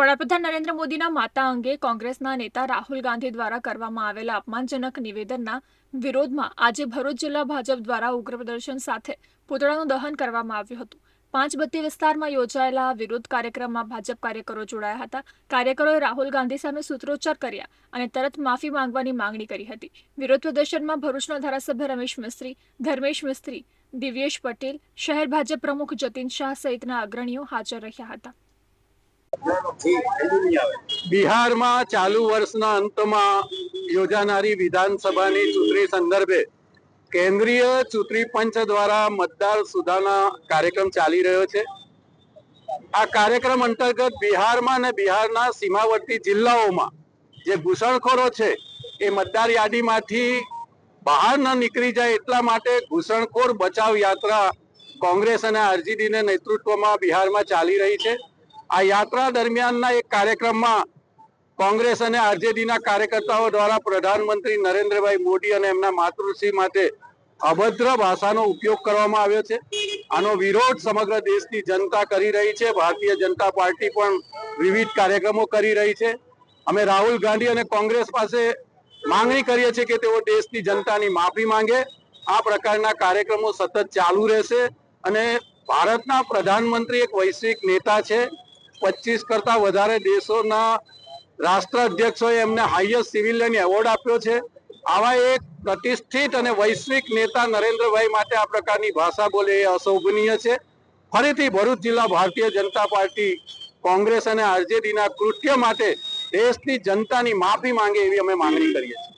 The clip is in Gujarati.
વડાપ્રધાન નરેન્દ્ર મોદીના માતા અંગે કોંગ્રેસના નેતા રાહુલ ગાંધી દ્વારા કરવામાં આવેલા અપમાનજનક નિવેદનના વિરોધમાં આજે ભરૂચ જિલ્લા ભાજપ દ્વારા ઉગ્ર પ્રદર્શન સાથે પૂતળાનું દહન કરવામાં આવ્યું હતું. પાંચ બત્તી વિસ્તારમાં યોજાયેલા વિરોધ કાર્યક્રમમાં ભાજપ કાર્યકરો જોડાયા હતા. કાર્યકરોએ રાહુલ ગાંધી સામે સૂત્રોચ્ચાર કર્યા અને તરત માફી માંગવાની માંગણી કરી હતી. વિરોધ પ્રદર્શનમાં ભરૂચના ધારાસભ્ય રમેશ મિસ્ત્રી, ધર્મેશ મિસ્ત્રી, દિવ્યેશ પટેલ, શહેર ભાજપ પ્રમુખ જતીન શાહ સહિતના અગ્રણીઓ હાજર રહ્યા હતા. બિહારમાં ચાલુ વર્ષના અંતમાં યોજાનારી વિધાનસભાની ચૂંટણી સંદર્ભે કેન્દ્રીય ચૂંટણી પંચ દ્વારા મતદાર સુધારણા કાર્યક્રમ ચાલી રહ્યો છે. આ કાર્યક્રમ અંતર્ગત બિહારમાં અને બિહારના સીમાવર્તી જિલ્લાઓમાં જે ઘૂસણખોરો છે, એ મતદાર યાદીમાંથી બહાર ન નીકળી જાય એટલા માટે ઘૂસણખોર બચાવ યાત્રા કોંગ્રેસ અને આરજેડીના નેતૃત્વમાં બિહારમાં ચાલી રહી છે. આ યાત્રા દરમિયાનના એક કાર્યક્રમમાં કોંગ્રેસ અને આરજેડીના કાર્યકર્તાઓ દ્વારા પ્રધાનમંત્રી નરેન્દ્રભાઈ મોદી અને એમના માતૃશ્રી માટે અભદ્ર ભાષાનો ઉપયોગ કરવામાં આવ્યો છે. આનો વિરોધ સમગ્ર દેશની જનતા કરી રહી છે. ભારતીય જનતા પાર્ટી પણ વિવિધ કાર્યક્રમો કરી રહી છે. અમે રાહુલ ગાંધી અને કોંગ્રેસ પાસે માંગણી કરીએ છીએ કે તેઓ દેશની જનતાની માફી માંગે. આ પ્રકારના કાર્યક્રમો સતત ચાલુ રહેશે અને ભારતના પ્રધાનમંત્રી એક વૈશ્વિક નેતા છે. પચીસ કરતા વધારે દેશોના રાષ્ટ્ર અધ્યક્ષોએ એમને હાઈએસ્ટ સિવિલિયન એવોર્ડ આપ્યો છે. આવા એક પ્રતિષ્ઠિત અને વૈશ્વિક નેતા નરેન્દ્રભાઈ માટે આ પ્રકારની ભાષા બોલે એ અશોભનીય છે. ફરીથી ભરૂચ જિલ્લા ભારતીય જનતા પાર્ટી કોંગ્રેસ અને આરજેડીના કૃત્ય માટે દેશની જનતાની માફી માંગે એવી અમે માંગણી કરીએ છીએ.